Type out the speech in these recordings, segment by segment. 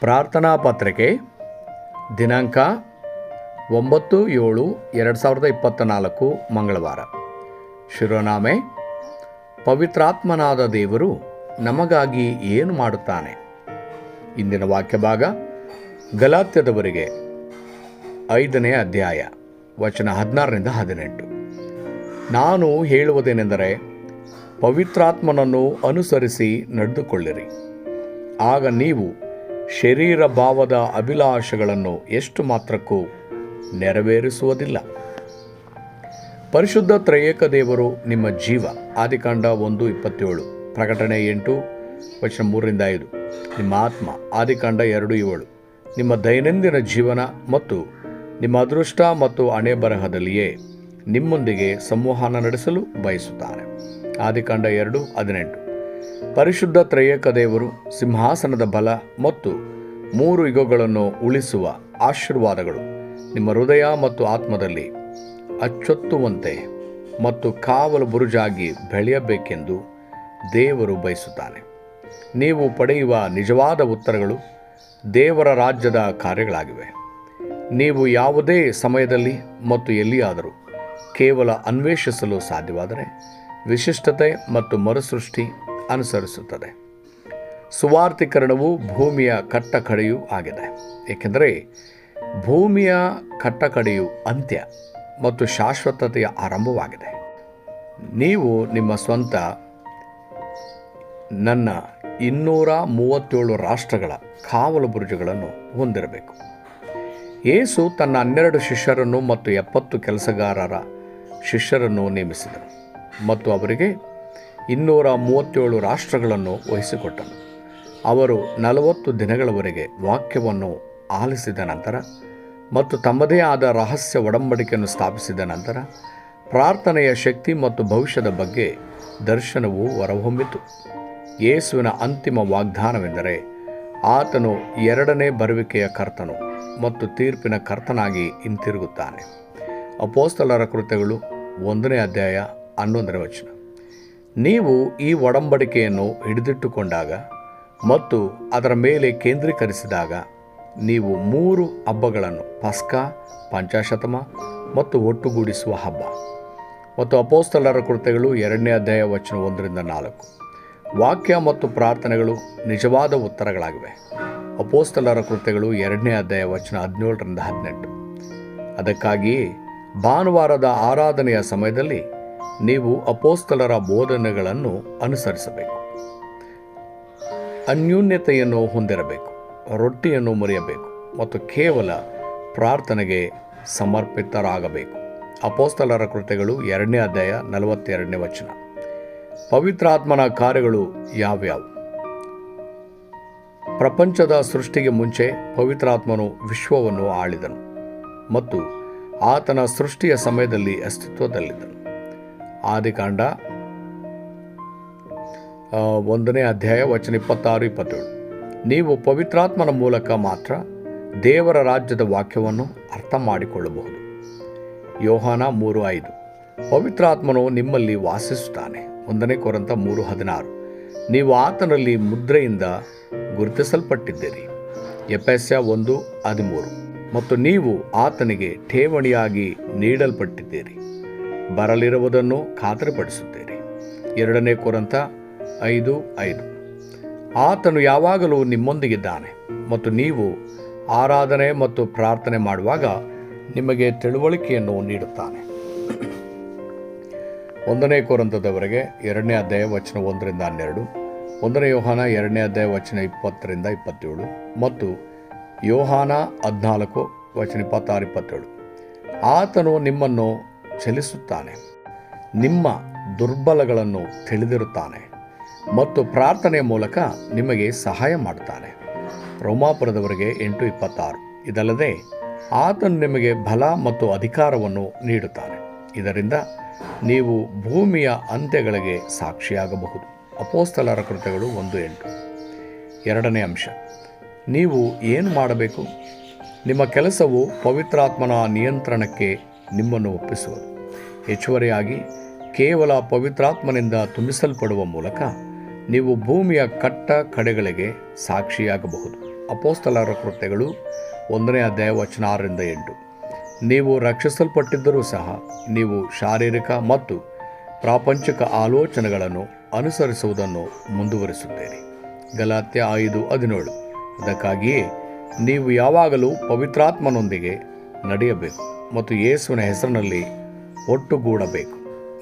ಪ್ರಾರ್ಥನಾ ಪತ್ರಿಕೆ, ದಿನಾಂಕ ಒಂಬತ್ತು ಏಳು ಎರಡು ಸಾವಿರದ ಇಪ್ಪತ್ತ ನಾಲ್ಕು ಮಂಗಳವಾರ. ಶಿರೋನಾಮೆ, ಪವಿತ್ರಾತ್ಮನಾದ ದೇವರು ನಮಗಾಗಿ ಏನು ಮಾಡುತ್ತಾನೆ? ಇಂದಿನ ವಾಕ್ಯ ಭಾಗ, ಗಲಾತ್ಯದವರಿಗೆ ಐದನೇ ಅಧ್ಯಾಯ, ವಚನ ಹದಿನಾರರಿಂದ ಹದಿನೆಂಟು. ನಾನು ಹೇಳುವುದೇನೆಂದರೆ, ಪವಿತ್ರಾತ್ಮನನ್ನು ಅನುಸರಿಸಿ ನಡೆದುಕೊಳ್ಳಿರಿ. ಆಗ ನೀವು ಶರೀರ ಭಾವದ ಅಭಿಲಾಷೆಗಳನ್ನು ಎಷ್ಟು ಮಾತ್ರಕ್ಕೂ ನೆರವೇರಿಸುವುದಿಲ್ಲ. ಪರಿಶುದ್ಧ ತ್ರಯೇಕ ದೇವರು ನಿಮ್ಮ ಜೀವ. ಆದಿಕಾಂಡ ಒಂದು ಇಪ್ಪತ್ತೇಳು, ಪ್ರಕಟಣೆ ಎಂಟು, ವಚನ ಮೂರರಿಂದ ಐದು. ನಿಮ್ಮ ಆತ್ಮ, ಆದಿಕಾಂಡ ಎರಡು ಏಳು. ನಿಮ್ಮ ದೈನಂದಿನ ಜೀವನ ಮತ್ತು ನಿಮ್ಮ ಅದೃಷ್ಟ ಮತ್ತು ಹಣೆ ಬರಹದಲ್ಲಿಯೇ ನಿಮ್ಮೊಂದಿಗೆ ಸಂವಹನ ನಡೆಸಲು ಬಯಸುತ್ತಾನೆ ಆದಿಕಾಂಡ ಎರಡು ಹದಿನೆಂಟು. ಪರಿಶುದ್ಧ ತ್ರಯಕ ದೇವರು, ಸಿಂಹಾಸನದ ಬಲ ಮತ್ತು ಮೂರು ಯುಗಗಳನ್ನು ಉಳಿಸುವ ಆಶೀರ್ವಾದಗಳು. ನಿಮ್ಮ ಹೃದಯ ಮತ್ತು ಆತ್ಮದಲ್ಲಿ ಅಚ್ಚೊತ್ತುವಂತೆ ಮತ್ತು ಕಾವಲು ಬುರುಜಾಗಿ ಬೆಳೆಯಬೇಕೆಂದು ದೇವರು ಬಯಸುತ್ತಾನೆ. ನೀವು ಪಡೆಯುವ ನಿಜವಾದ ಉತ್ತರಗಳು ದೇವರ ರಾಜ್ಯದ ಕಾರ್ಯಗಳಾಗಿವೆ. ನೀವು ಯಾವುದೇ ಸಮಯದಲ್ಲಿ ಮತ್ತು ಎಲ್ಲಿಯಾದರೂ ಕೇವಲ ಅನ್ವೇಷಿಸಲು ಸಾಧ್ಯವಾದರೆ ವಿಶಿಷ್ಟತೆ ಮತ್ತು ಮರುಸೃಷ್ಟಿ ಅನುಸರಿಸುತ್ತದೆ. ಸುವಾರ್ಥೀಕರಣವು ಭೂಮಿಯ ಕಟ್ಟಕಡೆಯೂ ಆಗಿದೆ. ಏಕೆಂದರೆ ಭೂಮಿಯ ಕಟ್ಟಕಡೆಯು ಅಂತ್ಯ ಮತ್ತು ಶಾಶ್ವತತೆಯ ಆರಂಭವಾಗಿದೆ. ನೀವು ನಿಮ್ಮ ಸ್ವಂತ ನನ್ನ ಇನ್ನೂರ ಮೂವತ್ತೇಳು ರಾಷ್ಟ್ರಗಳ ಕಾವಲು ಬುರುಜುಗಳನ್ನು ಹೊಂದಿರಬೇಕು. ಯೇಸು ತನ್ನ ಹನ್ನೆರಡು ಶಿಷ್ಯರನ್ನು ಮತ್ತು ಎಪ್ಪತ್ತು ಕೆಲಸಗಾರರ ಶಿಷ್ಯರನ್ನು ನೇಮಿಸಿದರು ಮತ್ತು ಅವರಿಗೆ ಇನ್ನೂರ ಮೂವತ್ತೇಳು ರಾಷ್ಟ್ರಗಳನ್ನು ವಹಿಸಿಕೊಟ್ಟನು. ಅವರು ನಲವತ್ತು ದಿನಗಳವರೆಗೆ ವಾಕ್ಯವನ್ನು ಆಲಿಸಿದ ನಂತರ ಮತ್ತು ತಮ್ಮದೇ ಆದ ರಹಸ್ಯ ಒಡಂಬಡಿಕೆಯನ್ನು ಸ್ಥಾಪಿಸಿದ ನಂತರ ಪ್ರಾರ್ಥನೆಯ ಶಕ್ತಿ ಮತ್ತು ಭವಿಷ್ಯದ ಬಗ್ಗೆ ದರ್ಶನವು ಹೊರಹೊಮ್ಮಿತು. ಯೇಸುವಿನ ಅಂತಿಮ ವಾಗ್ದಾನವೆಂದರೆ ಆತನು ಎರಡನೇ ಬರುವಿಕೆಯ ಕರ್ತನು ಮತ್ತು ತೀರ್ಪಿನ ಕರ್ತನಾಗಿ ಹಿಂತಿರುಗುತ್ತಾನೆ. ಅಪೋಸ್ತಲರ ಕೃತ್ಯಗಳು ಒಂದನೇ ಅಧ್ಯಾಯ ಹನ್ನೊಂದನೇ ವಚನ. ನೀವು ಈ ಒಡಂಬಡಿಕೆಯನ್ನು ಹಿಡಿದಿಟ್ಟುಕೊಂಡಾಗ ಮತ್ತು ಅದರ ಮೇಲೆ ಕೇಂದ್ರೀಕರಿಸಿದಾಗ ನೀವು ಮೂರು ಹಬ್ಬಗಳನ್ನು, ಪಸ್ಕಾ, ಪಂಚಾಶತಮ ಮತ್ತು ಒಟ್ಟುಗೂಡಿಸುವ ಹಬ್ಬ. ಮತ್ತು ಅಪೋಸ್ತಲರ ಕೃತ್ಯಗಳು ಎರಡನೇ ಅಧ್ಯಾಯ ವಚನ ಒಂದರಿಂದ ನಾಲ್ಕು. ವಾಕ್ಯ ಮತ್ತು ಪ್ರಾರ್ಥನೆಗಳು ನಿಜವಾದ ಉತ್ತರಗಳಾಗಿವೆ. ಅಪೋಸ್ತಲರ ಕೃತ್ಯಗಳು ಎರಡನೇ ಅಧ್ಯಾಯ ವಚನ ಹದಿನೇಳರಿಂದ ಹದಿನೆಂಟು. ಅದಕ್ಕಾಗಿಯೇ ಭಾನುವಾರದ ಆರಾಧನೆಯ ಸಮಯದಲ್ಲಿ ನೀವು ಅಪೋಸ್ತಲರ ಬೋಧನೆಗಳನ್ನು ಅನುಸರಿಸಬೇಕು. ಅನ್ಯೂನ್ಯತೆಯನ್ನು ಹೊಂದಿರಬೇಕು, ರೊಟ್ಟಿಯನ್ನು ಮುರಿಯಬೇಕು ಮತ್ತು ಕೇವಲ ಪ್ರಾರ್ಥನೆಗೆ ಸಮರ್ಪಿತರಾಗಬೇಕು. ಅಪೋಸ್ತಲರ ಕೃತ್ಯಗಳು ಎರಡನೇ ಅಧ್ಯಾಯ ನಲವತ್ತೆರಡನೇ ವಚನ. ಪವಿತ್ರಾತ್ಮನ ಕಾರ್ಯಗಳು ಯಾವ್ಯಾವು? ಪ್ರಪಂಚದ ಸೃಷ್ಟಿಗೆ ಮುಂಚೆ ಪವಿತ್ರಾತ್ಮನು ವಿಶ್ವವನ್ನು ಆಳಿದನು ಮತ್ತು ಆತನ ಸೃಷ್ಟಿಯ ಸಮಯದಲ್ಲಿ ಅಸ್ತಿತ್ವದಲ್ಲಿದ್ದನು. ಆದಿಕಾಂಡ ಒಂದನೇ ಅಧ್ಯಾಯ, ವಚನ ಇಪ್ಪತ್ತಾರು, ಇಪ್ಪತ್ತೇಳು. ನೀವು ಪವಿತ್ರಾತ್ಮನ ಮೂಲಕ ಮಾತ್ರ ದೇವರ ರಾಜ್ಯದ ವಾಕ್ಯವನ್ನು ಅರ್ಥ ಮಾಡಿಕೊಳ್ಳಬಹುದು. ಯೋಹಾನ ಮೂರು ಐದು. ಪವಿತ್ರಾತ್ಮನು ನಿಮ್ಮಲ್ಲಿ ವಾಸಿಸುತ್ತಾನೆ. ಒಂದನೇ ಕೊರಂತ ಮೂರು ಹದಿನಾರು. ನೀವು ಆತನಲ್ಲಿ ಮುದ್ರೆಯಿಂದ ಗುರುತಿಸಲ್ಪಟ್ಟಿದ್ದೀರಿ. ಎಪಸ್ಯ ಒಂದು ಹದಿಮೂರು. ಮತ್ತು ನೀವು ಆತನಿಗೆ ಠೇವಣಿಯಾಗಿ ನೀಡಲ್ಪಟ್ಟಿದ್ದೀರಿ. ಬರಲಿರುವುದನ್ನು ಖಾತರಿಪಡಿಸುತ್ತೀರಿ. ಎರಡನೇ ಕುರಂತ ಐದು ಐದು. ಆತನು ಯಾವಾಗಲೂ ನಿಮ್ಮೊಂದಿಗಿದ್ದಾನೆ ಮತ್ತು ನೀವು ಆರಾಧನೆ ಮತ್ತು ಪ್ರಾರ್ಥನೆ ಮಾಡುವಾಗ ನಿಮಗೆ ತಿಳುವಳಿಕೆಯನ್ನು ನೀಡುತ್ತಾನೆ. ಒಂದನೇ ಕುರಂತದವರೆಗೆ ಎರಡನೇ ಅಧ್ಯಾಯ ವಚನ ಒಂದರಿಂದ ಹನ್ನೆರಡು, ಒಂದನೇ ಯೋಹಾನ ಎರಡನೇ ಅಧ್ಯಾಯ ವಚನ ಇಪ್ಪತ್ತರಿಂದ ಇಪ್ಪತ್ತೇಳು ಮತ್ತು ಯೋಹಾನ ಹದಿನಾಲ್ಕು ವಚನ ಇಪ್ಪತ್ತಾರು ಇಪ್ಪತ್ತೇಳು. ಆತನು ನಿಮ್ಮನ್ನು ಚಲಿಸುತ್ತಾನೆ. ನಿಮ್ಮ ದುರ್ಬಲಗಳನ್ನು ತಿಳಿದಿರುತ್ತಾನೆ ಮತ್ತು ಪ್ರಾರ್ಥನೆಯ ಮೂಲಕ ನಿಮಗೆ ಸಹಾಯ ಮಾಡುತ್ತಾನೆ. ರೋಮಾಪುರದವರಿಗೆ ಎಂಟು ಇಪ್ಪತ್ತಾರು. ಇದಲ್ಲದೆ ಆತನು ನಿಮಗೆ ಬಲ ಮತ್ತು ಅಧಿಕಾರವನ್ನು ನೀಡುತ್ತಾನೆ. ಇದರಿಂದ ನೀವು ಭೂಮಿಯ ಅಂತ್ಯಗಳಿಗೆ ಸಾಕ್ಷಿಯಾಗಬಹುದು. ಅಪೋಸ್ತಲರ ಕೃತ್ಯಗಳು ಒಂದು ಎಂಟು. ಎರಡನೇ ಅಂಶ. ನೀವು ಏನು ಮಾಡಬೇಕು? ನಿಮ್ಮ ಕೆಲಸವು ಪವಿತ್ರಾತ್ಮನ ನಿಯಂತ್ರಣಕ್ಕೆ ನಿಮ್ಮನ್ನು ಒಪ್ಪಿಸುವುದು ಹೆಚ್ಚುವರಿಯಾಗಿ, ಕೇವಲ ಪವಿತ್ರಾತ್ಮನಿಂದ ತುಂಬಿಸಲ್ಪಡುವ ಮೂಲಕ ನೀವು ಭೂಮಿಯ ಕಟ್ಟ ಕಡೆಗಳಿಗೆ ಸಾಕ್ಷಿಯಾಗಬಹುದು. ಅಪೋಸ್ತಲರ ಕೃತ್ಯಗಳು ಒಂದನೇ ಅಧ್ಯಾಯ ವಚನ ಆರರಿಂದ ಎಂಟು. ನೀವು ರಕ್ಷಿಸಲ್ಪಟ್ಟಿದ್ದರೂ ಸಹ ನೀವು ಶಾರೀರಿಕ ಮತ್ತು ಪ್ರಾಪಂಚಿಕ ಆಲೋಚನೆಗಳನ್ನು ಅನುಸರಿಸುವುದನ್ನು ಮುಂದುವರಿಸುತ್ತೀರಿ. ಗಲಾತ್ಯ ಐದು ಹದಿನೇಳು. ಅದಕ್ಕಾಗಿಯೇ ನೀವು ಯಾವಾಗಲೂ ಪವಿತ್ರಾತ್ಮನೊಂದಿಗೆ ನಡೆಯಬೇಕು. ಮತ್ತು ಯೇಸುವಿನ ಹೆಸರಿನಲ್ಲಿ ಒಟ್ಟುಗೂಡಬೇಕು.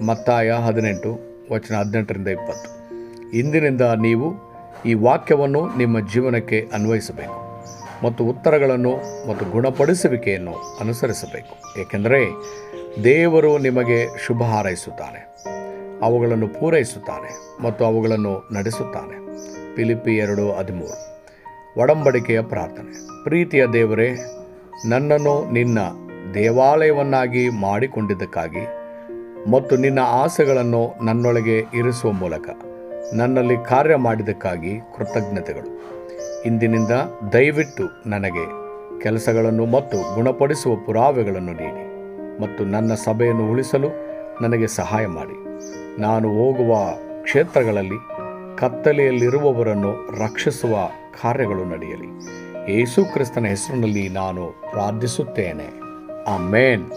ಮತ್ತಾಯ ಹದಿನೆಂಟು, ವಚನ ಹದಿನೆಂಟರಿಂದ ಇಪ್ಪತ್ತು. ಇಂದಿನಿಂದ ನೀವು ಈ ವಾಕ್ಯವನ್ನು ನಿಮ್ಮ ಜೀವನಕ್ಕೆ ಅನ್ವಯಿಸಬೇಕು ಮತ್ತು ಉತ್ತರಗಳನ್ನು ಮತ್ತು ಗುಣಪಡಿಸುವಿಕೆಯನ್ನು ಅನುಸರಿಸಬೇಕು. ಏಕೆಂದರೆ ದೇವರು ನಿಮಗೆ ಶುಭ ಹಾರೈಸುತ್ತಾನೆ, ಅವುಗಳನ್ನು ಪೂರೈಸುತ್ತಾನೆ ಮತ್ತು ಅವುಗಳನ್ನು ನಡೆಸುತ್ತಾನೆ. ಪಿಲಿಪಿ ಎರಡು, ಹದಿಮೂರು. ಒಡಂಬಡಿಕೆಯ ಪ್ರಾರ್ಥನೆ. ಪ್ರೀತಿಯ ದೇವರೇ, ನನ್ನನ್ನು ನಿನ್ನ ದೇವಾಲಯವನ್ನಾಗಿ ಮಾಡಿಕೊಂಡಿದ್ದಕ್ಕಾಗಿ ಮತ್ತು ನಿನ್ನ ಆಸೆಗಳನ್ನು ನನ್ನೊಳಗೆ ಇರಿಸುವ ಮೂಲಕ ನನ್ನಲ್ಲಿ ಕಾರ್ಯ ಮಾಡಿದ್ದಕ್ಕಾಗಿ ಕೃತಜ್ಞತೆಗಳು. ಇಂದಿನಿಂದ ದಯವಿಟ್ಟು ನನಗೆ ಕೆಲಸಗಳನ್ನು ಮತ್ತು ಗುಣಪಡಿಸುವ ಪುರಾವೆಗಳನ್ನು ನೀಡಿ ಮತ್ತು ನನ್ನ ಸಭೆಯನ್ನು ಉಳಿಸಲು ನನಗೆ ಸಹಾಯ ಮಾಡಿ. ನಾನು ಹೋಗುವ ಕ್ಷೇತ್ರಗಳಲ್ಲಿ ಕತ್ತಲೆಯಲ್ಲಿರುವವರನ್ನು ರಕ್ಷಿಸುವ ಕಾರ್ಯಗಳು ನಡೆಯಲಿ. ಯೇಸು ಕ್ರಿಸ್ತನ ಹೆಸರಿನಲ್ಲಿ ನಾನು ಪ್ರಾರ್ಥಿಸುತ್ತೇನೆ. Amen.